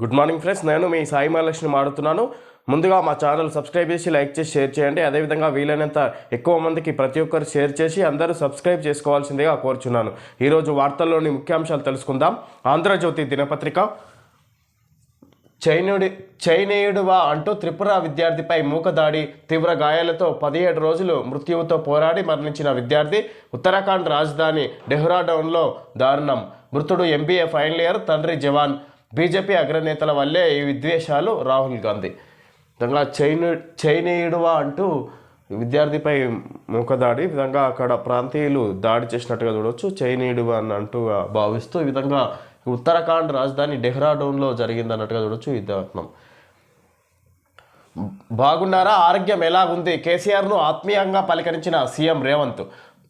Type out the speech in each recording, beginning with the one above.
Good morning friends నేను మీ సాయి మహాలక్ష్మి మాడుతున్నాను ముందుగా మా ఛానల్ సబ్స్క్రైబ్ చేసి లైక్ చేసి షేర్ చేయండి. అదేవిధంగా వీలైనంత ఎక్కువ మందికి ప్రతి ఒక్కరు షేర్ చేసి అందరూ సబ్స్క్రైబ్ చేసుకోవాల్సిందిగా కోరుచున్నాను. ఈరోజు వార్తల్లోని ముఖ్యాంశాలు తెలుసుకుందాం. ఆంధ్రజ్యోతి దినపత్రిక చైనుడి చైనేయుడువా అంటూ త్రిపుర విద్యార్థిపై మూకదాడి తీవ్ర గాయాలతో పదిహేడు రోజులు మృత్యువుతో పోరాడి మరణించిన విద్యార్థి ఉత్తరాఖండ్ రాజధాని డెహ్రాడౌన్లో దారుణం. మృతుడు ఎంబీఏ ఫైనల్ ఇయర్ తండ్రి జవాన్. బీజేపీ అగ్రనేతల వల్లే ఈ విద్వేషాలు రాహుల్ గాంధీ. విధంగా చైను చైనీయుడువా అంటూ విద్యార్థిపై ముఖదాడి ఈ విధంగా అక్కడ ప్రాంతీయులు దాడి చేసినట్టుగా చూడవచ్చు చైనీయుడువా అని అంటూ భావిస్తూ ఈ విధంగా ఉత్తరాఖండ్ రాజధాని డెహ్రాడూన్లో జరిగింది అన్నట్టుగా చూడొచ్చు ఈ బాగున్నారా? ఆరోగ్యం ఎలాగుంది? కేసీఆర్ను ఆత్మీయంగా పలకరించిన సీఎం రేవంత్.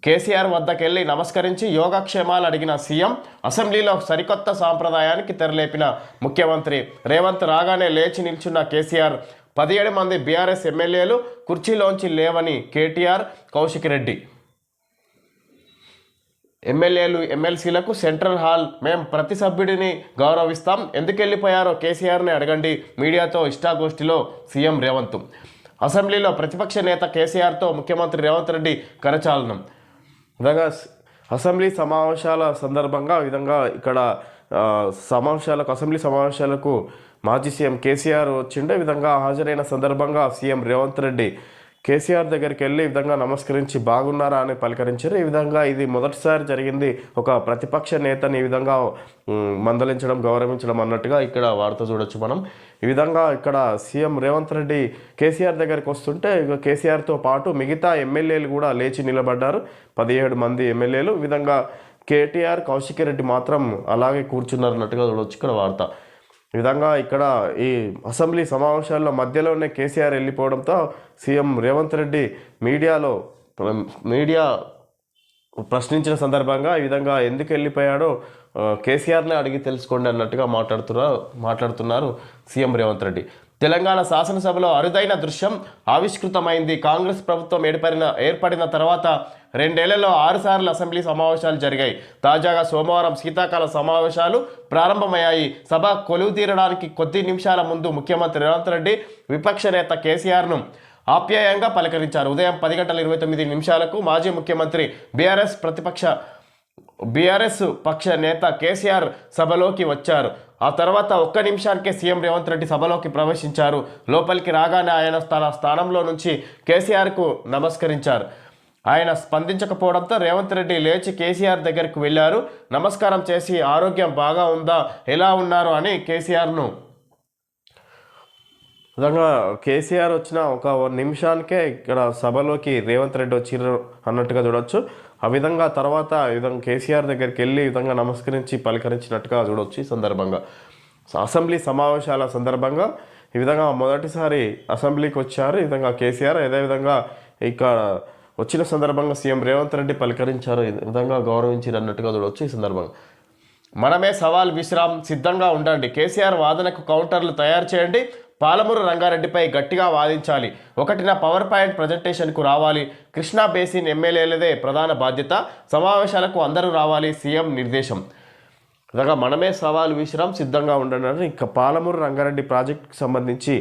కేసీఆర్ వద్దకెళ్ళి నమస్కరించి యోగక్షేమాలు అడిగిన సీఎం అసెంబ్లీలో సరికొత్త సాంప్రదాయానికి తెరలేపిన ముఖ్యమంత్రి. రేవంత్ రాగానే లేచి నిల్చున్న కేసీఆర్ పదిహేడు మంది బీఆర్ఎస్ ఎమ్మెల్యేలు కుర్చీలోంచి లేవని కేటీఆర్ కౌశిక్ రెడ్డి. ఎమ్మెల్యేలు ఎమ్మెల్సీలకు సెంట్రల్ హాల్ మేం ప్రతి సభ్యుడిని గౌరవిస్తాం. ఎందుకు వెళ్ళిపోయారో కేసీఆర్ని అడగండి. మీడియాతో ఇష్టాగోష్ఠిలో సీఎం రేవంత్. అసెంబ్లీలో ప్రతిపక్ష నేత కేసీఆర్తో ముఖ్యమంత్రి రేవంత్ రెడ్డి కరచాలనం. విధంగా అసెంబ్లీ సమావేశాల సందర్భంగా విధంగా ఇక్కడ సమావేశాలకు అసెంబ్లీ సమావేశాలకు మాజీ సీఎం కేసీఆర్ వచ్చిండే విధంగా హాజరైన సందర్భంగా సీఎం రేవంత్ రెడ్డి కేసీఆర్ దగ్గరికి వెళ్ళి ఈ విధంగా నమస్కరించి బాగున్నారా అని పలకరించారు. ఈ విధంగా ఇది మొదటిసారి జరిగింది. ఒక ప్రతిపక్ష నేతని ఈ విధంగా మందలించడం గౌరవించడం అన్నట్టుగా ఇక్కడ వార్త చూడొచ్చు మనం. ఈ విధంగా ఇక్కడ సీఎం రేవంత్ రెడ్డి కేసీఆర్ దగ్గరికి వస్తుంటే కేసీఆర్తో పాటు మిగతా ఎమ్మెల్యేలు కూడా లేచి నిలబడ్డారు. పదిహేడు మంది ఎమ్మెల్యేలు. ఈ విధంగా కేటీఆర్ కౌశిక్ రెడ్డి మాత్రం అలాగే కూర్చున్నారు అన్నట్టుగా ఇక్కడ వార్త. ఈ విధంగా ఇక్కడ ఈ అసెంబ్లీ సమావేశాల్లో మధ్యలోనే కేసీఆర్ వెళ్ళిపోవడంతో సీఎం రేవంత్ రెడ్డి మీడియాలో మీడియా ప్రశ్నించిన సందర్భంగా ఈ విధంగా ఎందుకు వెళ్ళిపోయాడో కేసీఆర్నే అడిగి తెలుసుకోండి అన్నట్టుగా మాట్లాడుతున్నారు మాట్లాడుతున్నారు సీఎం రేవంత్ రెడ్డి. తెలంగాణ శాసనసభలో అరుదైన దృశ్యం ఆవిష్కృతమైంది. కాంగ్రెస్ ప్రభుత్వం ఏర్పడిన ఏర్పడిన తర్వాత రెండేళ్ళలో ఆరుసార్లు అసెంబ్లీ సమావేశాలు జరిగాయి. తాజాగా సోమవారం శీతాకాల సమావేశాలు ప్రారంభమయ్యాయి. సభ కొలువు తీరడానికి కొద్ది నిమిషాల ముందు ముఖ్యమంత్రి రేవంత్ రెడ్డి విపక్ష నేత కేసీఆర్ను ఆప్యాయంగా పలకరించారు. ఉదయం పది గంటల ఇరవై తొమ్మిది నిమిషాలకు మాజీ ముఖ్యమంత్రి బీఆర్ఎస్ ప్రతిపక్ష బీఆర్ఎస్ పక్ష నేత కేసీఆర్ సభలోకి వచ్చారు. ఆ తర్వాత ఒక్క నిమిషానికే సీఎం రేవంత్ రెడ్డి సభలోకి ప్రవేశించారు. లోపలికి రాగానే ఆయన తన స్థానంలో నుంచి కేసీఆర్కు నమస్కరించారు. ఆయన స్పందించకపోవడంతో రేవంత్ రెడ్డి లేచి కేసీఆర్ దగ్గరికి వెళ్ళారు. నమస్కారం చేసి ఆరోగ్యం బాగా ఉందా? ఎలా ఉన్నారు? అని కేసీఆర్ను విధంగా కేసీఆర్ వచ్చిన ఒక నిమిషానికే ఇక్కడ సభలోకి రేవంత్ రెడ్డి వచ్చిర్రు అన్నట్టుగా చూడొచ్చు. ఆ విధంగా తర్వాత ఈ విధంగా కేసీఆర్ దగ్గరికి వెళ్ళి ఈ విధంగా నమస్కరించి పలకరించినట్టుగా చూడొచ్చు ఈ సందర్భంగా. అసెంబ్లీ సమావేశాల సందర్భంగా ఈ విధంగా మొదటిసారి అసెంబ్లీకి వచ్చారు. ఈ విధంగా కేసీఆర్ అదేవిధంగా ఇక్కడ వచ్చిన సందర్భంగా సీఎం రేవంత్ రెడ్డి పలకరించారు. ఈ విధంగా గౌరవించారు అన్నట్టుగా చూడవచ్చు ఈ సందర్భంగా. మనమే సవాల్ విశ్రామ్ సిద్ధంగా ఉండండి. కేసీఆర్ వాదనకు కౌంటర్లు తయారు చేయండి. పాలమూరు రంగారెడ్డిపై గట్టిగా వాదించాలి. ఒకటిన పవర్ పాయింట్ ప్రజెంటేషన్కు రావాలి. కృష్ణా బేసిన్ ఎమ్మెల్యేలదే ప్రధాన బాధ్యత. సమావేశాలకు అందరూ రావాలి సీఎం నిర్దేశం. ఇలాగా మనమే సవాలు విశ్రామ్ సిద్ధంగా ఉండడం ఇంకా పాలమూరు రంగారెడ్డి ప్రాజెక్టుకి సంబంధించి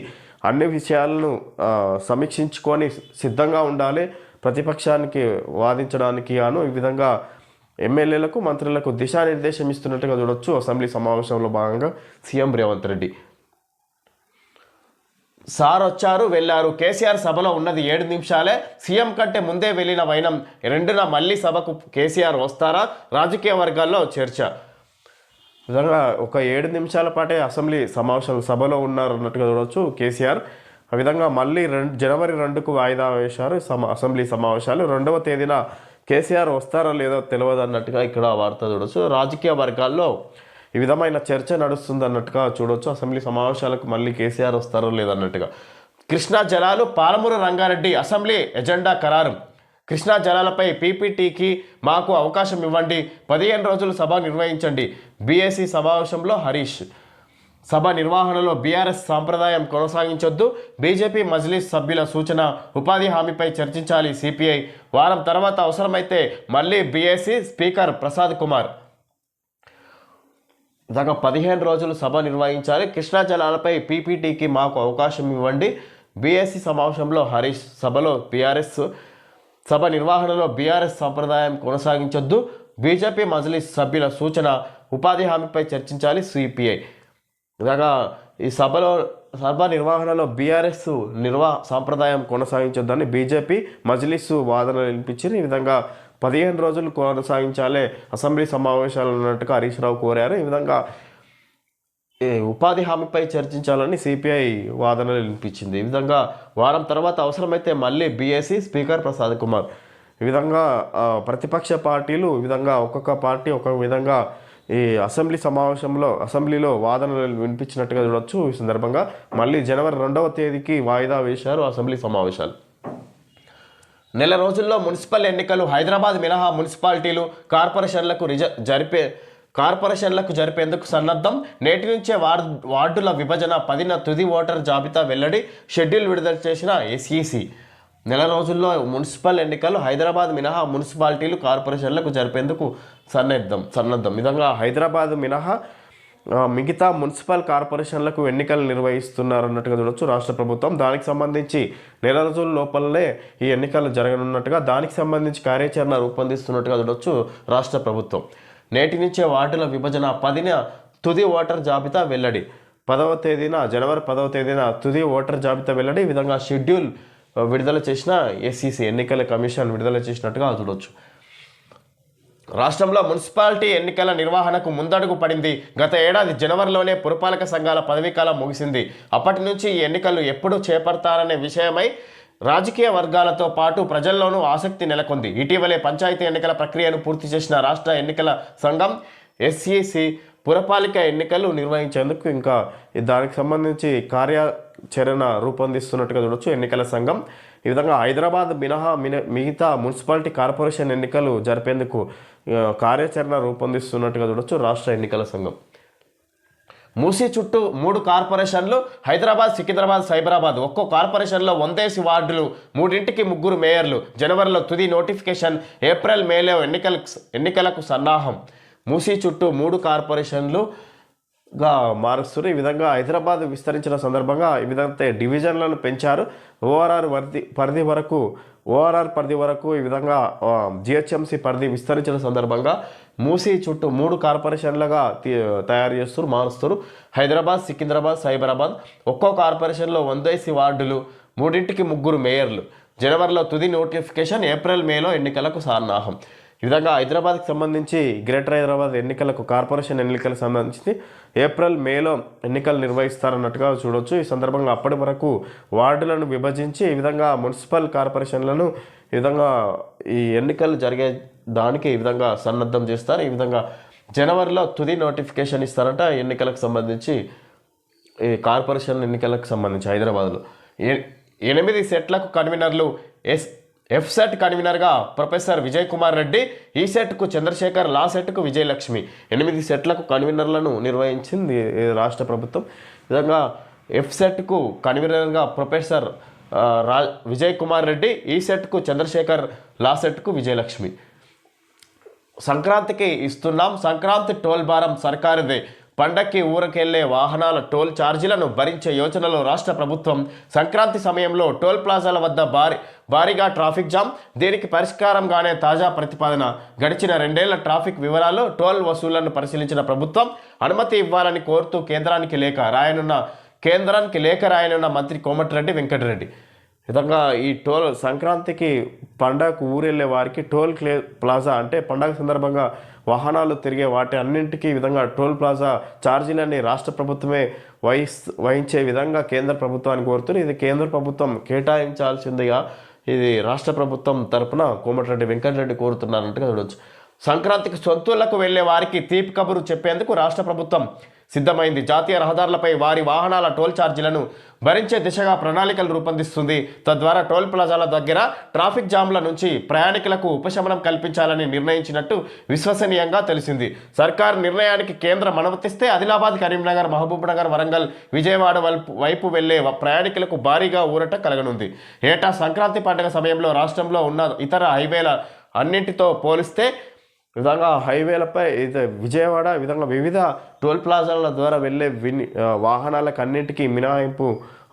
అన్ని విషయాలను సమీక్షించుకొని సిద్ధంగా ఉండాలి. ప్రతిపక్షానికి వాదించడానికి గాను ఈ విధంగా ఎమ్మెల్యేలకు మంత్రులకు దిశానిర్దేశం ఇస్తున్నట్టుగా చూడొచ్చు. అసెంబ్లీ సమావేశంలో భాగంగా సీఎం రేవంత్ రెడ్డి. సార్ వచ్చారు వెళ్ళారు. కేసీఆర్ సభలో ఉన్నది ఏడు నిమిషాలే. సీఎం కంటే ముందే వెళ్ళిన వైనం. రెండున మళ్ళీ సభకు కేసీఆర్ వస్తారా? రాజకీయ వర్గాల్లో చర్చ. విధంగా ఒక ఏడు నిమిషాల పాటే అసెంబ్లీ సమావేశాలు సభలో ఉన్నారు అన్నట్టుగా చూడవచ్చు కేసీఆర్. ఆ విధంగా మళ్ళీ రెండు జనవరి రెండుకు వాయిదా వేశారు సమ అసెంబ్లీ సమావేశాలు. రెండవ తేదీన కేసీఆర్ వస్తారో లేదో తెలియదు అన్నట్టుగా ఇక్కడ వార్త చూడవచ్చు రాజకీయ వర్గాల్లో ఈ విధమైన చర్చ నడుస్తుంది అన్నట్టుగా చూడొచ్చు. అసెంబ్లీ సమావేశాలకు మళ్ళీ కేసీఆర్ వస్తారో లేదన్నట్టుగా. కృష్ణా జలాలు పాలమూరు రంగారెడ్డి అసెంబ్లీ ఎజెండా ఖరారు. కృష్ణా జలాలపై పీపీటీకి మాకు అవకాశం ఇవ్వండి. పదిహేను రోజులు సభ నిర్వహించండి. బీఎస్సీ సమావేశంలో హరీష్. సభ నిర్వహణలో బీఆర్ఎస్ సాంప్రదాయం కొనసాగించొద్దు. బీజేపీ మజ్లిస్ సభ్యుల సూచన ఉపాధి హామీపై చర్చించాలి సిపిఐ. వారం తర్వాత అవసరమైతే మళ్ళీ బీఎస్సీ స్పీకర్ ప్రసాద్ కుమార్. దాకా పదిహేను రోజులు సభ నిర్వహించాలి. కృష్ణా జలాలపై పీపీటీకి మాకు అవకాశం ఇవ్వండి. బీఎస్సీ సమావేశంలో హరీష్ సభలో బీఆర్ఎస్ సభ నిర్వహణలో బీఆర్ఎస్ సంప్రదాయం కొనసాగించొద్దు. బీజేపీ మజ్లిస్ సభ్యుల సూచన ఉపాధి హామీపై చర్చించాలి సిపిఐ. ఇలాగా ఈ సభలో సభ నిర్వహణలో బీఆర్ఎస్ నిర్వా సాంప్రదాయం కొనసాగించొద్దని బీజేపీ మజ్లిస్ వాదనలు వినిపించింది. ఈ విధంగా పదిహేను రోజులు కొనసాగించాలే. అసెంబ్లీ సమావేశాలు అన్నట్టుగా హరీష్ రావు కోరారు. ఈ విధంగా ఉపాధి హామీపై చర్చించాలని సిపిఐ వాదనలు వినిపించింది. ఈ విధంగా వారం తర్వాత అవసరమైతే మళ్ళీ బీఎస్సీ స్పీకర్ ప్రసాద్ కుమార్. ఈ విధంగా ప్రతిపక్ష పార్టీలు ఈ విధంగా ఒక్కొక్క పార్టీ ఒక్కొక్క విధంగా ఈ అసెంబ్లీ సమావేశంలో అసెంబ్లీలో వాదనలు వినిపించినట్టుగా చూడొచ్చు. ఈ సందర్భంగా మళ్ళీ జనవరి రెండవ తేదీకి వాయిదా వేశారు అసెంబ్లీ సమావేశాలు. నెల రోజుల్లో మున్సిపల్ ఎన్నికలు హైదరాబాద్ మినహా మున్సిపాలిటీలు కార్పొరేషన్లకు రిజ జరిపే కార్పొరేషన్లకు జరిపేందుకు సన్నద్ధం. నేటి నుంచే వార్ వార్డుల విభజన పదిన తుది ఓటర్ జాబితా వెల్లడి షెడ్యూల్ విడుదల చేసిన ఎస్ఈసి. నెల రోజుల్లో మున్సిపల్ ఎన్నికలు హైదరాబాద్ మినహా మున్సిపాలిటీలు కార్పొరేషన్లకు జరిపేందుకు సన్నద్ధం సన్నద్ధం. విధంగా హైదరాబాద్ మినహా మిగతా మున్సిపల్ కార్పొరేషన్లకు ఎన్నికలు నిర్వహిస్తున్నారన్నట్టుగా చూడొచ్చు రాష్ట్ర ప్రభుత్వం. దానికి సంబంధించి నెల రోజుల లోపలనే ఈ ఎన్నికలు జరగనున్నట్టుగా దానికి సంబంధించి కార్యాచరణ రూపొందిస్తున్నట్టుగా చూడొచ్చు రాష్ట్ర ప్రభుత్వం. నేటి నుంచే వార్డుల విభజన పదిన తుది ఓటర్ జాబితా వెల్లడి. పదవ తేదీన జనవరి పదవ తేదీన తుది ఓటర్ జాబితా వెల్లడి. ఈ విధంగా షెడ్యూల్ విడుదల చేసిన ఎస్సీసీ ఎన్నికల కమిషన్ విడుదల చేసినట్టుగా చూడొచ్చు. రాష్ట్రంలో మున్సిపాలిటీ ఎన్నికల నిర్వహణకు ముందడుగు పడింది. గత ఏడాది జనవరిలోనే పురపాలక సంఘాల పదవీకాలం ముగిసింది. అప్పటి నుంచి ఈ ఎన్నికలు ఎప్పుడు చేపడతారనే విషయమై రాజకీయ వర్గాలతో పాటు ప్రజల్లోనూ ఆసక్తి నెలకొంది. ఇటీవలే పంచాయతీ ఎన్నికల ప్రక్రియను పూర్తి చేసిన రాష్ట్ర ఎన్నికల సంఘం ఎస్ఈసి పురపాలిక ఎన్నికలు నిర్వహించేందుకు ఇంకా దానికి సంబంధించి కార్యాచరణ రూపొందిస్తున్నట్టుగా చూడొచ్చు. ఎన్నికల సంఘం ఈ విధంగా హైదరాబాద్ మినహా మిన మిగతా మున్సిపాలిటీ కార్పొరేషన్ ఎన్నికలు జరిపేందుకు కార్యాచరణ రూపొందిస్తున్నట్టుగా చూడొచ్చు రాష్ట్ర ఎన్నికల సంఘం. మూసీ చుట్టూ మూడు కార్పొరేషన్లు హైదరాబాద్ సికింద్రాబాద్ సైబరాబాద్. ఒక్కో కార్పొరేషన్లో వందేసి వార్డులు మూడింటికి ముగ్గురు మేయర్లు. జనవరిలో తుది నోటిఫికేషన్ ఏప్రిల్ మేలో ఎన్నికలకు ఎన్నికలకు సన్నాహం. మూసీ చుట్టూ మూడు కార్పొరేషన్లు గా మారుస్తారు ఈ విధంగా హైదరాబాద్ విస్తరించిన సందర్భంగా ఈ విధంగా డివిజన్లను పెంచారు. ఓఆర్ఆర్ పరిధి పరిధి వరకు ఓఆర్ఆర్ పరిధి వరకు ఈ విధంగా జిహెచ్ఎంసీ పరిధి విస్తరించిన సందర్భంగా మూసీ చుట్టూ మూడు కార్పొరేషన్లుగా తయారు చేస్తారు మారుస్తారు హైదరాబాద్ సికింద్రాబాద్ సైబరాబాద్ ఒక్కో కార్పొరేషన్లో వందేసి వార్డులు మూడింటికి ముగ్గురు మేయర్లు. జనవరిలో తుది నోటిఫికేషన్ ఏప్రిల్ మేలో ఎన్నికలకు సన్నాహం. ఈ విధంగా హైదరాబాద్కి సంబంధించి గ్రేటర్ హైదరాబాద్ ఎన్నికలకు కార్పొరేషన్ ఎన్నికలకు సంబంధించి ఏప్రిల్ మేలో ఎన్నికలు నిర్వహిస్తారన్నట్టుగా చూడొచ్చు. ఈ సందర్భంగా అప్పటి వరకు వార్డులను విభజించి ఈ విధంగా మున్సిపల్ కార్పొరేషన్లను ఈ విధంగా ఈ ఎన్నికలు జరిగే దానికి ఈ విధంగా సన్నద్ధం చేస్తారు. ఈ విధంగా జనవరిలో తుది నోటిఫికేషన్ ఇస్తారంట ఎన్నికలకు సంబంధించి ఈ కార్పొరేషన్ ఎన్నికలకు సంబంధించి హైదరాబాద్లో. ఎనిమిది సెట్లకు కన్వీనర్లు ఎస్ ఎఫ్ సెట్ కన్వీనర్గా ప్రొఫెసర్ విజయ్ కుమార్ రెడ్డి ఈ సెట్కు చంద్రశేఖర్ లా సెట్కు విజయలక్ష్మి ఎనిమిది సెట్లకు కన్వీనర్లను నిర్వహించింది రాష్ట్ర ప్రభుత్వం. విధంగా ఎఫ్ సెట్కు కన్వీనర్గా ప్రొఫెసర్ రా విజయ్ కుమార్ రెడ్డి ఈ సెట్కు చంద్రశేఖర్ లా సెట్కు విజయలక్ష్మి సంక్రాంతికి ఇస్తున్నాం. సంక్రాంతి టోల్ భారం సర్కారుదే. పండక్కి ఊరకెళ్ళే వాహనాల టోల్ ఛార్జీలను భరించే యోచనలో రాష్ట్ర ప్రభుత్వం సంక్రాంతి సమయంలో టోల్ ప్లాజాల వద్ద భారీ భారీగా ట్రాఫిక్ జామ్. దీనికి పరిష్కారంగానే తాజా ప్రతిపాదన. గడిచిన రెండేళ్ళ ట్రాఫిక్ వివరాలు టోల్ వసూళ్ళను పరిశీలించిన ప్రభుత్వం అనుమతి ఇవ్వాలని కోరుతూ కేంద్రానికి లేఖ రాయనున్న కేంద్రానికి లేఖ రాయనున్న మంత్రి కోమటిరెడ్డి వెంకటరెడ్డి. విధంగా ఈ టోల్ సంక్రాంతికి పండగకు ఊరెళ్ళే వారికి టోల్ క్లే ప్లాజా అంటే పండగ సందర్భంగా వాహనాలు తిరిగే వాటి అన్నింటికీ విధంగా టోల్ ప్లాజా ఛార్జీలన్నీ రాష్ట్ర ప్రభుత్వమే వహిస్ వహించే విధంగా కేంద్ర ప్రభుత్వాన్ని కోరుతుంది ఇది కేంద్ర ప్రభుత్వం కేటాయించాల్సిందిగా ఇది రాష్ట్ర ప్రభుత్వం తరపున కోమటిరెడ్డి వెంకటరెడ్డి కోరుతున్నారంటగా చూడొచ్చు సంక్రాంతికి సొంతులకు వెళ్ళే వారికి తీపి కబురు చెప్పేందుకు రాష్ట్ర ప్రభుత్వం సిద్ధమైంది. జాతీయ రహదారులపై వారి వాహనాల టోల్ ఛార్జీలను భరించే దిశగా ప్రణాళికలు రూపొందిస్తుంది. తద్వారా టోల్ ప్లాజాల దగ్గర ట్రాఫిక్ జామ్ల నుంచి ప్రయాణికులకు ఉపశమనం కల్పించాలని నిర్ణయించినట్టు విశ్వసనీయంగా తెలిసింది. సర్కార్ నిర్ణయానికి కేంద్రం అనుమతిస్తే ఆదిలాబాద్ కరీంనగర్ మహబూబ్నగర్ వరంగల్ విజయవాడ వైపు వైపు వెళ్ళే ప్రయాణికులకు భారీగా ఊరట కలగనుంది. ఏటా సంక్రాంతి పండుగ సమయంలో రాష్ట్రంలో ఉన్న ఇతర హైవేల అన్నింటితో పోలిస్తే విధంగా హైవేలపై ఇది విజయవాడ విధంగా వివిధ టోల్ ప్లాజాల ద్వారా వెళ్ళే విని వాహనాలకన్నింటికీ మినహాయింపు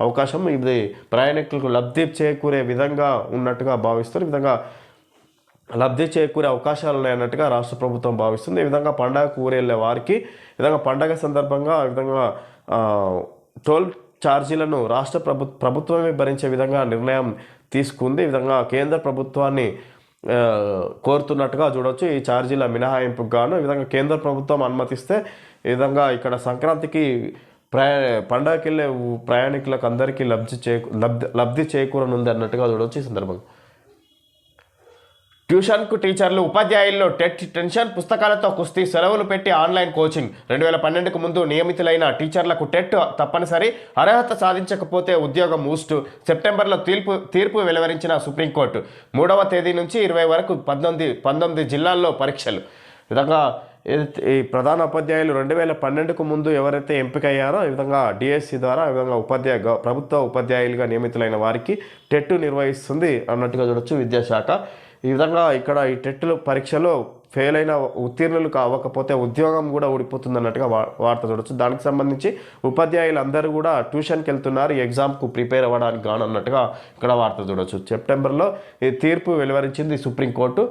అవకాశం ఇది ప్రయాణికులకు లబ్ధి చేకూరే విధంగా ఉన్నట్టుగా భావిస్తారు. ఈ విధంగా లబ్ధి చేకూరే అవకాశాలు ఉన్నాయన్నట్టుగా రాష్ట్ర ప్రభుత్వం భావిస్తుంది. ఈ విధంగా పండగ ఊరెళ్ళే వారికి ఈ విధంగా పండగ సందర్భంగా ఈ విధంగా టోల్ ఛార్జీలను రాష్ట్ర ప్రభు ప్రభుత్వమే భరించే విధంగా నిర్ణయం తీసుకుంది. ఈ విధంగా కేంద్ర ప్రభుత్వాన్ని కోరుతున్నట్టుగా చూడవచ్చు ఈ ఛార్జీల మినహాయింపుకు గాను ఈ విధంగా కేంద్ర ప్రభుత్వం అనుమతిస్తే ఈ విధంగా ఇక్కడ సంక్రాంతికి ప్రయా పండగకి వెళ్ళే ప్రయాణికులకు అందరికీ లబ్ధి చేకూ లబ్ధి లబ్ధి చేకూరనుంది అన్నట్టుగా చూడవచ్చు ఈ సందర్భంగా. ట్యూషన్కు టీచర్లు ఉపాధ్యాయుల్లో టెట్ టెన్షన్ పుస్తకాలతో కుస్తీ సెలవులు పెట్టి ఆన్లైన్ కోచింగ్. రెండు వేల పన్నెండుకు ముందు నియమితులైన టీచర్లకు టెట్ తప్పనిసరి అర్హత సాధించకపోతే ఉద్యోగం ఊస్ట్. సెప్టెంబర్లో తీర్పు తీర్పు వెలువరించిన సుప్రీంకోర్టు. మూడవ తేదీ నుంచి ఇరవై వరకు పంతొమ్మిది పంతొమ్మిది జిల్లాల్లో పరీక్షలు. విధంగా ఈ ప్రధాన ఉపాధ్యాయులు రెండు వేల పన్నెండుకు ముందు ఎవరైతే ఎంపిక అయ్యారో ఈ విధంగా డిఎస్సి ద్వారా ఈ విధంగా ఉపాధ్యాయ ప్రభుత్వ ఉపాధ్యాయులుగా నియమితులైన వారికి టెట్ నిర్వహిస్తుంది అన్నట్టుగా చూడొచ్చు విద్యాశాఖ. ఈ విధంగా ఇక్కడ ఈ టెట్ పరీక్షలో ఫెయిల్ అయిన ఉత్తీర్ణులు కావకపోతే ఉద్యోగం కూడా ఊడిపోతుంది అన్నట్టుగా వార్త చూడొచ్చు. దానికి సంబంధించి ఉపాధ్యాయులు అందరూ కూడా ట్యూషన్కి వెళ్తున్నారు ఎగ్జామ్కు ప్రిపేర్ అవ్వడానికి గాను అన్నట్టుగా ఇక్కడ వార్త చూడొచ్చు. సెప్టెంబర్లో ఈ తీర్పు వెలువరించింది సుప్రీంకోర్టు.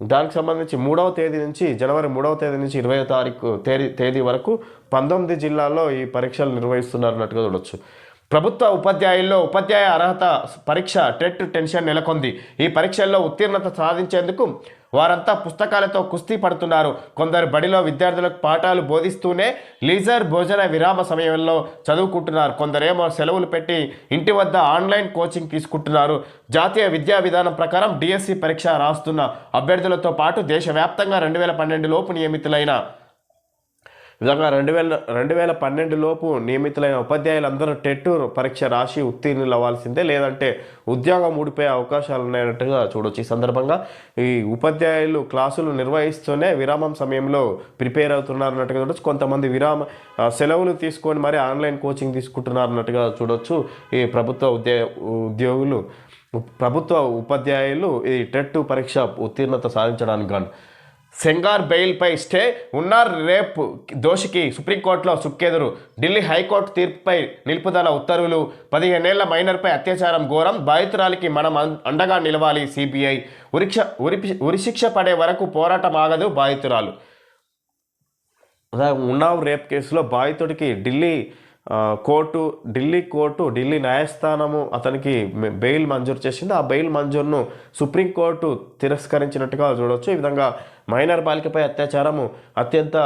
దానికి సంబంధించి మూడవ తేదీ నుంచి జనవరి మూడవ తేదీ నుంచి ఇరవై తారీఖు తేదీ తేదీ వరకు పంతొమ్మిది జిల్లాల్లో ఈ పరీక్షలు నిర్వహిస్తున్నారు అన్నట్టుగా చూడొచ్చు. ప్రభుత్వ ఉపాధ్యాయుల్లో ఉపాధ్యాయ అర్హత పరీక్ష టెట్ టెన్షన్ నెలకొంది. ఈ పరీక్షల్లో ఉత్తీర్ణత సాధించేందుకు వారంతా పుస్తకాలతో కుస్తీ పడుతున్నారు. కొందరు బడిలో విద్యార్థులకు పాఠాలు బోధిస్తూనే లీజర్ భోజన విరామ సమయంలో చదువుకుంటున్నారు. కొందరేమో సెలవులు పెట్టి ఇంటి వద్ద ఆన్లైన్ కోచింగ్ తీసుకుంటున్నారు. జాతీయ విద్యా విధానం ప్రకారం డిఎస్సి పరీక్ష రాస్తున్న అభ్యర్థులతో పాటు దేశవ్యాప్తంగా రెండు వేల పన్నెండు లోపు నియమితులైన విధంగా రెండు వేల రెండు వేల పన్నెండు లోపు నియమితులైన ఉపాధ్యాయులందరూ టెట్ పరీక్ష రాసి ఉత్తీర్ణులు అవ్వాల్సిందే. లేదంటే ఉద్యోగం ఊడిపోయే అవకాశాలు ఉన్నాయన్నట్టుగా చూడొచ్చు. ఈ సందర్భంగా ఈ ఉపాధ్యాయులు క్లాసులు నిర్వహిస్తూనే విరామం సమయంలో ప్రిపేర్ అవుతున్నారు అన్నట్టుగా చూడొచ్చు. కొంతమంది విరామ సెలవులు తీసుకొని మరి ఆన్లైన్ కోచింగ్ తీసుకుంటున్నారు అన్నట్టుగా చూడొచ్చు. ఈ ప్రభుత్వ ఉద్యో ఉద్యోగులు ప్రభుత్వ ఉపాధ్యాయులు ఈ టెట్ పరీక్ష ఉత్తీర్ణత సాధించడానికి గాను సెంగార్ బెయిల్పై స్టే ఉన్నార్. రేపు దోషికి సుప్రీంకోర్టులో సుక్కెదురు. ఢిల్లీ హైకోర్టు తీర్పుపై నిలుపుదల ఉత్తర్వులు. పదిహేనేళ్ళ మైనర్పై అత్యాచారం ఘోరం. బాధితురాలికి మనం అండగా నిలవాలి సిబిఐ. ఉరిక్ష ఉరి ఉరిశిక్ష పడే వరకు పోరాటం ఆగదు బాధితురాలు. ఉన్నావ్ రేప్ కేసులో బాధితుడికి ఢిల్లీ కోర్టు ఢిల్లీ కోర్టు ఢిల్లీ న్యాయస్థానము అతనికి బెయిల్ మంజూరు చేసింది. ఆ బెయిల్ మంజూరును సుప్రీంకోర్టు తిరస్కరించినట్టుగా చూడవచ్చు ఈ విధంగా మైనర్ బాలికపై అత్యాచారము అత్యంత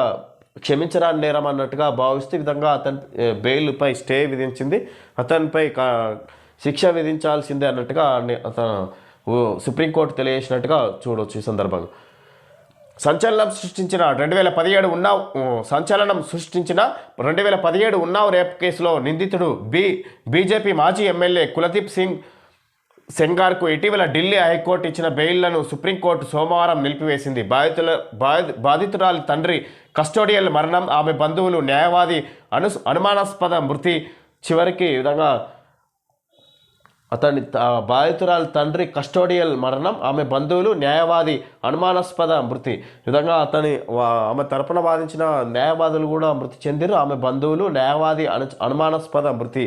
క్షమించరాని నేరం అన్నట్టుగా భావిస్తూ ఈ విధంగా అతని బెయిల్పై స్టే విధించింది. అతనిపై శిక్ష విధించాల్సిందే అన్నట్టుగా అతను సుప్రీంకోర్టు తెలియజేసినట్టుగా చూడవచ్చు ఈ సందర్భంగా. సంచలనం సృష్టించిన రెండు వేల పదిహేడు ఉన్నావ్ సంచలనం సృష్టించిన రెండు వేల పదిహేడు ఉన్నావ్ రేప్ కేసులో నిందితుడు బి బీజేపీ మాజీ ఎమ్మెల్యే కులదీప్ సింగ్ సెంగార్కు ఇటీవల ఢిల్లీ హైకోర్టు ఇచ్చిన బెయిల్లను సుప్రీంకోర్టు సోమవారం నిలిపివేసింది. బాధితుల బాధి బాధితురాలి తండ్రి కస్టోడియల్ మరణం ఆమె బంధువులు న్యాయవాది అను అనుమానాస్పద మృతి చివరికి ఈ విధంగా అతని బాధితురాలి తండ్రి కస్టోడియల్ మరణం ఆమె బంధువులు న్యాయవాది అనుమానాస్పద మృతి. విధంగా అతని ఆమె తరపున వాదించిన న్యాయవాదులు కూడా మృతి చెందిరు ఆమె బంధువులు న్యాయవాది అను అనుమానాస్పద మృతి.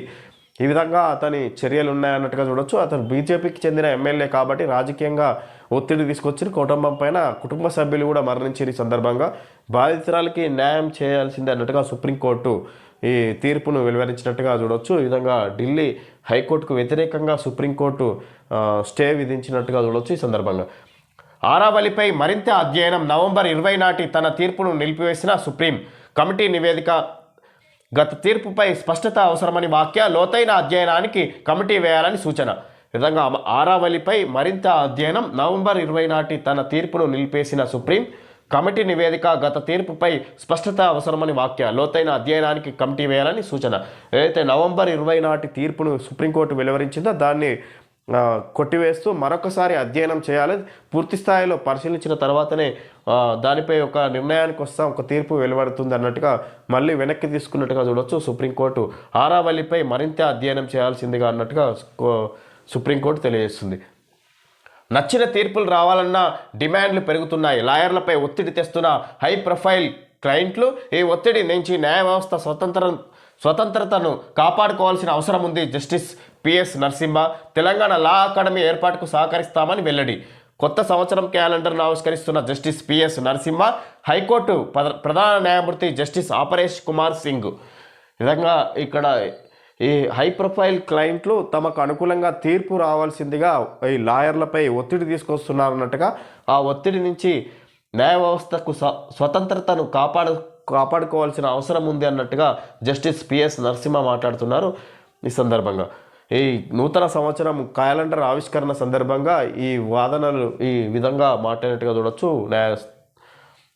ఈ విధంగా అతని చర్యలు ఉన్నాయన్నట్టుగా చూడొచ్చు. అతను బీజేపీకి చెందిన ఎమ్మెల్యే కాబట్టి రాజకీయంగా ఒత్తిడి తీసుకొచ్చి కుటుంబం పైన కుటుంబ సభ్యులు కూడా మరణించిన ఈ సందర్భంగా. బాధితురాలకి న్యాయం చేయాల్సిందే అన్నట్టుగా సుప్రీంకోర్టు ఈ తీర్పును వెలువరించినట్టుగా చూడొచ్చు. ఈ విధంగా ఢిల్లీ హైకోర్టుకు వ్యతిరేకంగా సుప్రీంకోర్టు స్టే విధించినట్టుగా చూడొచ్చు ఈ సందర్భంగా ఆరావళిపై మరింత అధ్యయనం నవంబర్ ఇరవై నాటి తన తీర్పును నిలిపివేసిన సుప్రీం కమిటీ నివేదిక. గత తీర్పుపై స్పష్టత అవసరమని వాక్య లోతైన అధ్యయనానికి కమిటీ వేయాలని సూచన. విధంగా ఆరావళిపై మరింత అధ్యయనం నవంబర్ ఇరవై నాటి తన తీర్పును నిలిపేసిన సుప్రీం కమిటీ నివేదిక గత తీర్పుపై స్పష్టత అవసరమని వాక్య లోతైన అధ్యయనానికి కమిటీ వేయాలని సూచన. ఏదైతే నవంబర్ ఇరవై నాటి తీర్పును సుప్రీంకోర్టు వెలువరించిందో దాన్ని కొట్టివేస్తూ మరొకసారి అధ్యయనం చేయాలి. పూర్తి స్థాయిలో పరిశీలించిన తర్వాతనే దానిపై ఒక నిర్ణయానికి వస్తాం ఒక తీర్పు వెలువడుతుంది అన్నట్టుగా మళ్ళీ వెనక్కి తీసుకున్నట్టుగా చూడొచ్చు. సుప్రీంకోర్టు ఆరావల్లిపై మరింత అధ్యయనం చేయాల్సిందిగా అన్నట్టుగా సుప్రీంకోర్టు తెలియజేస్తుంది. నచ్చిన తీర్పులు రావాలన్న డిమాండ్లు పెరుగుతున్నాయి. లాయర్లపై ఒత్తిడి తెస్తున్న హై ప్రొఫైల్ క్లయింట్లు ఈ ఒత్తిడి నుంచి న్యాయ వ్యవస్థ స్వతంత్ర స్వతంత్రతను కాపాడుకోవాల్సిన అవసరం ఉంది. Justice PS Narasimha Telangana law academy ఏర్పాటుకు సహకరిస్తామని వెల్లడి. కొత్త సంవత్సరం క్యాలెండర్ను ఆవిష్కరిస్తున్న justice PS Narasimha high court ప్రధాన న్యాయమూర్తి జస్టిస్ ఆపరేష్ కుమార్ సింగ్. విధంగా ఇక్కడ ఈ హై ప్రొఫైల్ క్లయింట్లు తమకు అనుకూలంగా తీర్పు రావాల్సిందిగా ఈ లాయర్లపై ఒత్తిడి తీసుకొస్తున్నారన్నట్టుగా ఆ ఒత్తిడి నుంచి న్యాయ వ్యవస్థకు స్వతంత్రతను కాపాడు కాపాడుకోవాల్సిన అవసరం ఉంది అన్నట్టుగా జస్టిస్ పిఎస్ నరసింహ మాట్లాడుతున్నారు. ఈ సందర్భంగా ఈ నూతన సంవత్సరం క్యాలెండర్ ఆవిష్కరణ సందర్భంగా ఈ వాదనలు ఈ విధంగా మాట్లాడినట్టుగా చూడొచ్చు. న్యాయ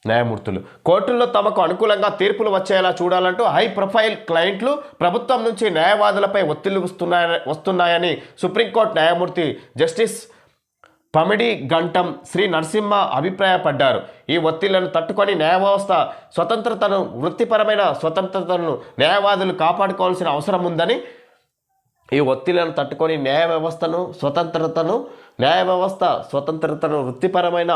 న్యాయమూర్తులు. కోర్టుల్లో తమకు అనుకూలంగా తీర్పులు వచ్చేలా చూడాలంటూ హై ప్రొఫైల్ క్లయింట్లు ప్రభుత్వం నుంచి న్యాయవాదులపై ఒత్తిళ్ళు వస్తున్నాయని వస్తున్నాయని సుప్రీంకోర్టు న్యాయమూర్తి జస్టిస్ పమిడి గంటం శ్రీ నరసింహ అభిప్రాయపడ్డారు. ఈ ఒత్తిళ్ళను తట్టుకొని న్యాయ వ్యవస్థ స్వతంత్రతను వృత్తిపరమైన స్వతంత్రతను న్యాయవాదులు కాపాడుకోవాల్సిన అవసరం ఉందని ఈ ఒత్తిళ్ళను తట్టుకొని న్యాయ వ్యవస్థను స్వతంత్రతను న్యాయ వ్యవస్థ స్వతంత్రతను వృత్తిపరమైన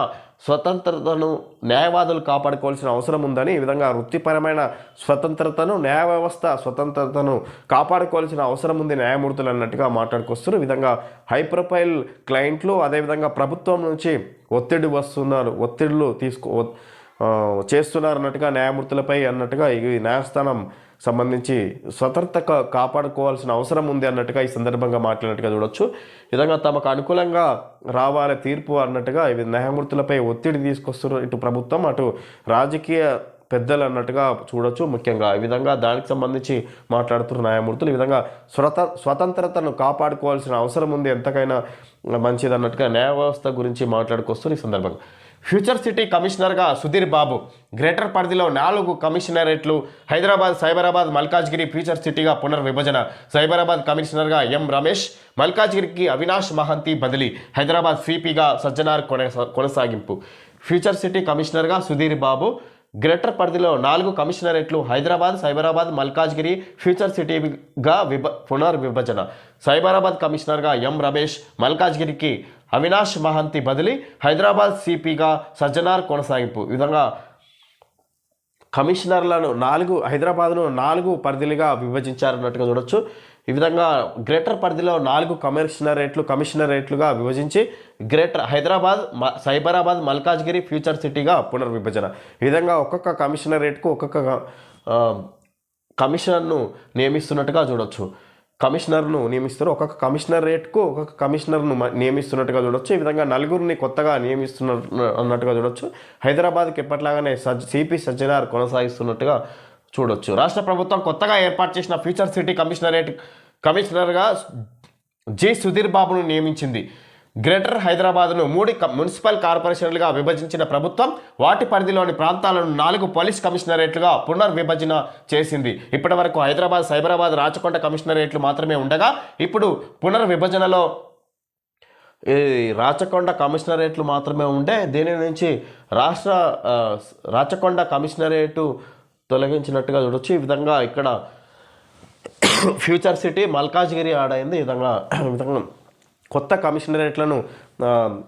స్వతంత్రతను న్యాయవాదులు కాపాడుకోవాల్సిన అవసరం ఉందని ఈ విధంగా వృత్తిపరమైన స్వతంత్రతను న్యాయ వ్యవస్థ స్వతంత్రతను కాపాడుకోవాల్సిన అవసరం ఉంది న్యాయమూర్తులు అన్నట్టుగా మాట్లాడుకొస్తున్నారు. ఈ విధంగా హై ప్రొఫైల్ క్లయింట్లు అదేవిధంగా ప్రభుత్వం నుంచి ఒత్తిడి వస్తున్నారు ఒత్తిడులు తీసుకో చేస్తున్నారు అన్నట్టుగా న్యాయమూర్తులపై అన్నట్టుగా ఈ న్యాయస్థానం సంబంధించి స్వతంత్రత కాపాడుకోవాల్సిన అవసరం ఉంది అన్నట్టుగా ఈ సందర్భంగా మాట్లాడినట్టుగా చూడొచ్చు. విధంగా తమకు అనుకూలంగా రావాలే తీర్పు అన్నట్టుగా ఇవి న్యాయమూర్తులపై ఒత్తిడి తీసుకొస్తున్నారు ఇటు ప్రభుత్వం అటు రాజకీయ పెద్దలు అన్నట్టుగా చూడొచ్చు. ముఖ్యంగా ఈ విధంగా దానికి సంబంధించి మాట్లాడుతున్న న్యాయమూర్తులు ఈ విధంగా స్వత స్వతంత్రతను కాపాడుకోవాల్సిన అవసరం ఉంది ఎంతకైనా మంచిది అన్నట్టుగా న్యాయ వ్యవస్థ గురించి మాట్లాడుకొస్తున్న ఈ సందర్భంగా. ఫ్యూచర్ సిటీ కమిషనర్గా సుధీర్ బాబు గ్రేటర్ పరిధిలో నాలుగు కమిషనరేట్లు హైదరాబాద్ సైబరాబాద్ మల్కాజ్గిరి ఫ్యూచర్ సిటీగా పునర్విభజన. సైబరాబాద్ కమిషనర్గా ఎం రమేష్ మల్కాజ్గిరికి అవినాష్ మహంతి బదిలీ హైదరాబాద్ సిపిగా సజ్జనార్ కొనసాగింపు. ఫ్యూచర్ సిటీ కమిషనర్గా సుధీర్ బాబు గ్రేటర్ పరిధిలో నాలుగు కమిషనరేట్లు హైదరాబాద్ సైబరాబాద్ మల్కాజ్గిరి ఫ్యూచర్ సిటీగా విభ పునర్విభజన. సైబరాబాద్ కమిషనర్గా ఎం రమేష్ మల్కాజ్గిరికి అవినాష్ మహంతి బదిలీ హైదరాబాద్ సిపిగా సజ్జనార్ కొనసాగింపు. ఈ విధంగా కమిషనర్లను నాలుగు హైదరాబాద్ను నాలుగు పరిధిలుగా విభజించారన్నట్టుగా చూడొచ్చు. ఈ విధంగా గ్రేటర్ పరిధిలో నాలుగు కమిషనరేట్లు కమిషనరేట్లుగా విభజించి గ్రేటర్ హైదరాబాద్ మ- సైబరాబాద్ మల్కాజ్గిరి ఫ్యూచర్ సిటీగా పునర్విభజన. ఈ విధంగా ఒక్కొక్క కమిషనరేట్కు ఒక్కొక్క కమిషనర్ను నియమిస్తున్నట్టుగా చూడొచ్చు. కమిషనర్ను నియమిస్తారు. ఒక్కొక్క కమిషనరేట్కు ఒక్కొక్క కమిషనర్ను నియమిస్తున్నట్టుగా చూడొచ్చు. ఈ విధంగా నలుగురిని కొత్తగా నియమిస్తున్న అన్నట్టుగా చూడొచ్చు. హైదరాబాద్కి ఎప్పట్లాగానే సజ్ సిపి సజ్జనార్ కొనసాగిస్తున్నట్టుగా చూడొచ్చు. రాష్ట్ర ప్రభుత్వం కొత్తగా ఏర్పాటు చేసిన ఫ్యూచర్ సిటీ కమిషనరేట్ కమిషనర్గా జి సుధీర్ బాబును నియమించింది. గ్రేటర్ హైదరాబాద్ను మూడు మున్సిపల్ కార్పొరేషన్లుగా విభజించిన ప్రభుత్వం వాటి పరిధిలోని ప్రాంతాలను నాలుగు పోలీస్ కమిషనరేట్లుగా పునర్విభజన చేసింది. ఇప్పటి వరకు హైదరాబాద్ సైబరాబాద్ రాచకొండ కమిషనరేట్లు మాత్రమే ఉండగా ఇప్పుడు పునర్విభజనలో ఈ రాచకొండ కమిషనరేట్లు మాత్రమే ఉండే దీని నుంచి రాష్ట్ర రాచకొండ కమిషనరేటు తొలగించినట్టుగా చూడొచ్చు. ఈ విధంగా ఇక్కడ ఫ్యూచర్ సిటీ మల్కాజ్గిరి ఆడైంది. ఈ విధంగా విధంగా కొత్త కమిషనరేట్లను కల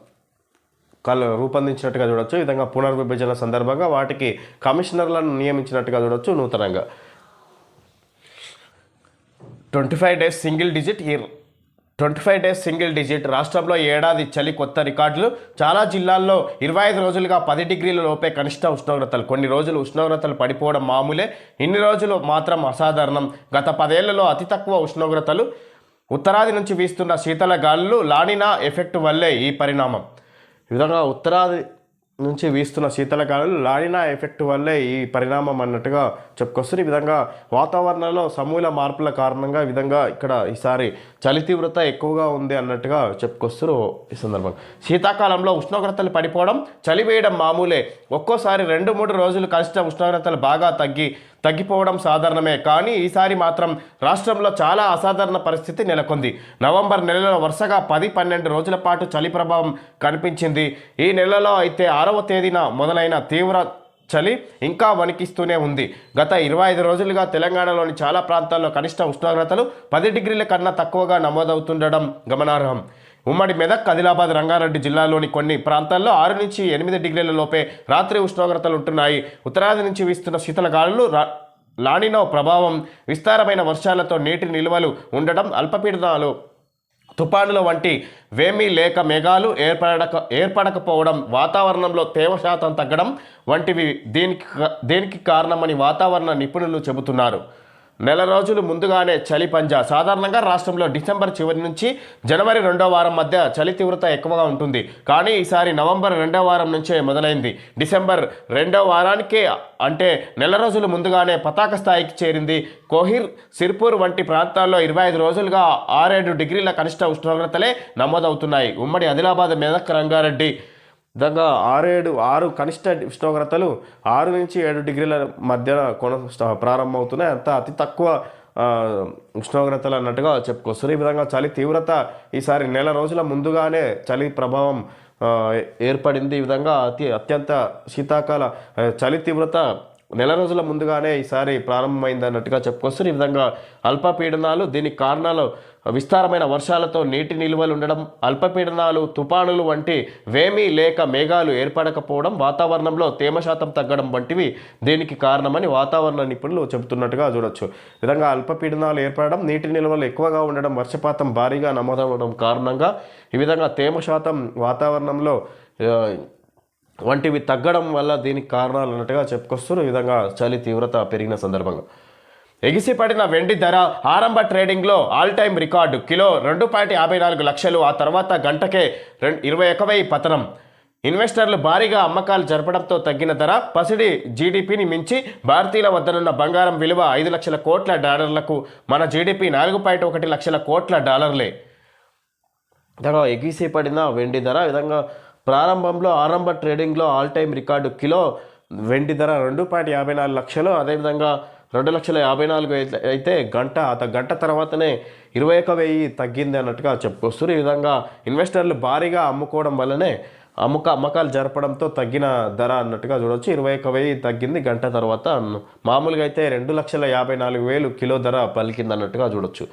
కల్ రూపొందించినట్టుగా చూడొచ్చు. ఈ విధంగా పునర్విభజన సందర్భంగా వాటికి కమిషనర్లను నియమించినట్టుగా చూడొచ్చు నూతనంగా. Twenty five days single digit year twenty five days single digit. రాష్ట్రంలో ఏడాది చలి కొత్త రికార్డులు. చాలా జిల్లాల్లో ఇరవై ఐదు రోజులుగా పది డిగ్రీల లోపే కనిష్ట ఉష్ణోగ్రతలు. కొన్ని రోజులు ఉష్ణోగ్రతలు పడిపోవడం మామూలే. ఇన్ని రోజులు మాత్రం అసాధారణం. గత పదేళ్ళలో అతి తక్కువ ఉష్ణోగ్రతలు ఉత్తరాది నుంచి వీస్తున్న శీతల గాలులు లానినా ఎఫెక్ట్ వల్లే ఈ పరిణామం. ఈ విధంగా ఉత్తరాది నుంచి వీస్తున్న శీతల గాలులు లానినా ఎఫెక్ట్ వల్లే ఈ పరిణామం అన్నట్టుగా చెప్పుకొస్తారు ఈ విధంగా వాతావరణంలో సమూల మార్పుల కారణంగా ఈ విధంగా ఇక్కడ ఈసారి చలి తీవ్రత ఎక్కువగా ఉంది అన్నట్టుగా చెప్పుకొస్తారు ఈ సందర్భంగా. శీతాకాలంలో ఉష్ణోగ్రతలు పడిపోవడం చలి వేయడం మామూలే. ఒక్కోసారి రెండు మూడు రోజులు కలిసిన ఉష్ణోగ్రతలు బాగా తగ్గి తగ్గిపోవడం సాధారణమే. కానీ ఈసారి మాత్రం రాష్ట్రంలో చాలా అసాధారణ పరిస్థితి నెలకొంది. నవంబర్ నెలలో వరుసగా పది పన్నెండు రోజుల పాటు చలి ప్రభావం కనిపించింది. ఈ నెలలో అయితే ఆరవ తేదీన మొదలైన తీవ్ర చలి ఇంకా వణికిస్తూనే ఉంది. గత ఇరవై ఐదు రోజులుగా తెలంగాణలోని చాలా ప్రాంతాల్లో కనిష్ట ఉష్ణోగ్రతలు పది డిగ్రీల కన్నా తక్కువగా నమోదవుతుండడం గమనార్హం. ఉమ్మడి మెదక్ ఆదిలాబాద్ రంగారెడ్డి జిల్లాలోని కొన్ని ప్రాంతాల్లో ఆరు నుంచి ఎనిమిది డిగ్రీల లోపే రాత్రి ఉష్ణోగ్రతలు ఉంటున్నాయి. ఉత్తరాది నుంచి వీస్తున్న శీతల గాలులు రా- లానినో ప్రభావం విస్తారమైన వర్షాలతో నీటి నిల్వలు ఉండడం అల్పపీడనాలు తుపానుల వంటి వేమీ లేక మేఘాలు ఏర్పడక ఏర్పడకపోవడం వాతావరణంలో తేమ శాతం తగ్గడం వంటివి దీనికి దీనికి కారణమని వాతావరణ నిపుణులు చెబుతున్నారు. నెల రోజులు ముందుగానే చలి పంజా. సాధారణంగా రాష్ట్రంలో డిసెంబర్ చివరి నుంచి జనవరి రెండో వారం మధ్య చలి తీవ్రత ఎక్కువగా ఉంటుంది. కానీ ఈసారి నవంబర్ రెండో వారం నుంచే మొదలైంది. డిసెంబర్ రెండో వారానికే అంటే నెల రోజులు ముందుగానే పతాక స్థాయికి చేరింది. కోహిర్ సిర్పూర్ వంటి ప్రాంతాల్లో ఇరవై ఐదు రోజులుగా ఆరేడు డిగ్రీల కనిష్ట ఉష్ణోగ్రతలే నమోదవుతున్నాయి. ఉమ్మడి ఆదిలాబాద్ మెదక్ రంగారెడ్డి విధంగా ఆరేడు ఆరు కనిష్ట ఉష్ణోగ్రతలు ఆరు నుంచి ఏడు డిగ్రీల మధ్య కొన ప్రారంభమవుతున్నాయి. అంత అతి తక్కువ ఉష్ణోగ్రతలు అన్నట్టుగా చెప్పుకోవచ్చు ఈ విధంగా చలి తీవ్రత ఈసారి నెల రోజుల ముందుగానే చలి ప్రభావం ఏర్పడింది. ఈ విధంగా అతి అత్యంత శీతాకాల చలి తీవ్రత నెల రోజుల ముందుగానే ఈసారి ప్రారంభమైంది అన్నట్టుగా చెప్పుకొస్తారు ఈ విధంగా అల్పపీడనాలు దీనికి కారణాలు విస్తారమైన వర్షాలతో నీటి నిల్వలు ఉండడం అల్పపీడనాలు తుపానులు వంటి వేమి లేక మేఘాలు ఏర్పడకపోవడం వాతావరణంలో తేమ శాతం తగ్గడం వంటివి దీనికి కారణమని వాతావరణ నిపుణులు చెబుతున్నట్టుగా చూడొచ్చు. విధంగా అల్పపీడనాలు ఏర్పడడం నీటి నిల్వలు ఎక్కువగా ఉండడం వర్షపాతం భారీగా నమోదవడం కారణంగా ఈ విధంగా తేమ శాతం వాతావరణంలో వంటివి తగ్గడం వల్ల దీనికి కారణాలు అన్నట్టుగా చెప్పుకొస్తున్నారు ఈ విధంగా చలి తీవ్రత పెరిగిన సందర్భంగా. ఎగిసిపడిన వెండి ధర ఆరంభ ట్రేడింగ్లో ఆల్ టైమ్ రికార్డు. కిలో రెండు పాయింట్ యాభై నాలుగు లక్షలు ఆ తర్వాత గంటకే రెండు ఇరవై ఒకవై పతనం. ఇన్వెస్టర్లు భారీగా అమ్మకాలు జరపడంతో తగ్గిన ధర పసిడి జీడిపిని మించి భారతీయుల వద్దనున్న బంగారం విలువ ఐదు లక్షల కోట్ల డాలర్లకు మన జీడిపి నాలుగు పాయింట్ ఒకటి లక్షల కోట్ల డాలర్లే. ధర ఎగిసి పడిన వెండి ధర విధంగా ప్రారంభంలో ఆరంభ ట్రేడింగ్లో ఆల్ టైమ్ రికార్డు కిలో వెండి ధర రెండు పాయింట్ యాభై నాలుగు లక్షలు. అదేవిధంగా రెండు లక్షల యాభై నాలుగు అయితే- అయితే గంట అత గంట తర్వాతనే ఇరవై ఒక వెయ్యి తగ్గింది అన్నట్టుగా చెప్పుకొస్తారు ఈ విధంగా ఇన్వెస్టర్లు భారీగా అమ్ముకోవడం వల్లనే అమ్మక అమ్మకాలు జరపడంతో తగ్గిన ధర అన్నట్టుగా చూడవచ్చు ఇరవై ఒక వెయ్యి తగ్గింది గంట తర్వాత. మామూలుగా అయితే రెండు లక్షల యాభై నాలుగు వేలు కిలో ధర పలికింది అన్నట్టుగా చూడొచ్చు.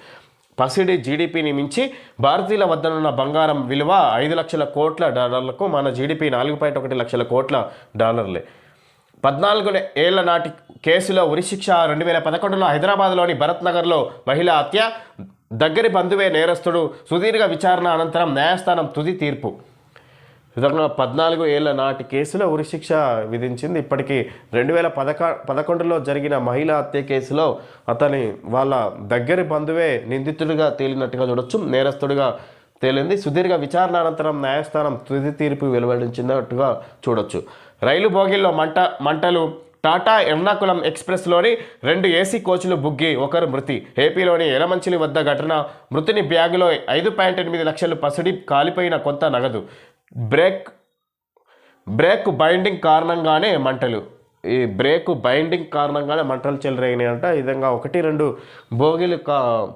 పసిడి జీడిపిని మించి భారతీయుల వద్దనున్న బంగారం విలువ ఐదు లక్షల కోట్ల డాలర్లకు మన జీడిపి నాలుగు పాయింట్ ఒకటి లక్షల కోట్ల డాలర్లే. పద్నాలుగు ఏళ్ళ నాటి కేసులో ఉరిశిక్ష రెండు వేల పదకొండులో హైదరాబాద్లోని భరత్ నగర్లో మహిళ హత్య దగ్గరి బంధువే నేరస్తుడు సుదీర్ఘ విచారణ అనంతరం న్యాయస్థానం తుది తీర్పు. విధంగా పద్నాలుగు ఏళ్ళ నాటి కేసులో ఉరిశిక్ష విధించింది. ఇప్పటికీ రెండు వేల పదక పదకొండులో జరిగిన మహిళా హత్య కేసులో అతని వాళ్ళ దగ్గరి బంధువే నిందితుడిగా తేలినట్టుగా చూడొచ్చు. నేరస్తుడిగా తేలింది. సుదీర్ఘ విచారణ అనంతరం న్యాయస్థానం తుది తీర్పు వెలువడించినట్టుగా చూడొచ్చు. రైలు బోగిల్లో మంట మంటలు టాటా ఎర్నాకుళం ఎక్స్ప్రెస్లోని రెండు ఏసీ కోచ్లు బుగ్గి ఒకరు మృతి. ఏపీలోని ఎలమంచిలి వద్ద ఘటన మృతిని బ్యాగులో ఐదు పాయింట్ ఎనిమిది లక్షలు పసిడి కాలిపోయిన కొంత నగదు. బ్రేక్ బ్రేక్ బైండింగ్ కారణంగానే మంటలు. ఈ బ్రేక్ బైండింగ్ కారణంగానే మంటలు చెలరేగినాయంట. ఈ విధంగా ఒకటి రెండు భోగిలు కా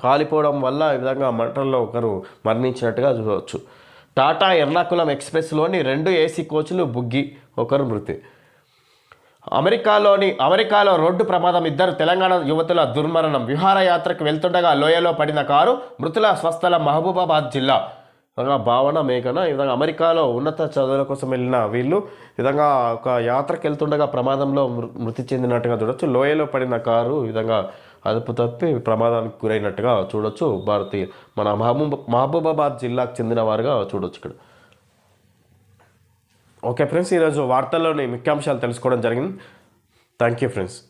కాలిపోవడం వల్ల ఈ విధంగా మంటల్లో ఒకరు మరణించినట్టుగా చూడవచ్చు. టాటా ఎర్నాకులం ఎక్స్ప్రెస్లోని రెండు ఏసీ కోచ్లు బుగ్గి ఒకరు మృతి. అమెరికాలోని అమెరికాలో రోడ్డు ప్రమాదం ఇద్దరు తెలంగాణ యువతుల దుర్మరణం. విహారయాత్రకు వెళ్తుండగా లోయలో పడిన కారు మృతుల స్వస్థల మహబూబాబాద్ జిల్లా. విధంగా భావన మేఘన ఈ విధంగా అమెరికాలో ఉన్నత చదువుల కోసం వెళ్ళిన వీళ్ళు విధంగా ఒక యాత్రకు వెళ్తుండగా ప్రమాదంలో మృ- మృతి చెందినట్టుగా చూడొచ్చు. లోయలో పడిన కారు ఈ విధంగా అదుపు తప్పి ప్రమాదానికి గురైనట్టుగా చూడొచ్చు. భారతీయ మన మహబూబ్ మహబూబాబాద్ జిల్లాకు చెందిన వారుగా చూడొచ్చు ఇక్కడ. ఓకే ఫ్రెండ్స్ ఈరోజు వార్తల్లోని ముఖ్యాంశాలు తెలుసుకోవడం జరిగింది. Thank you friends.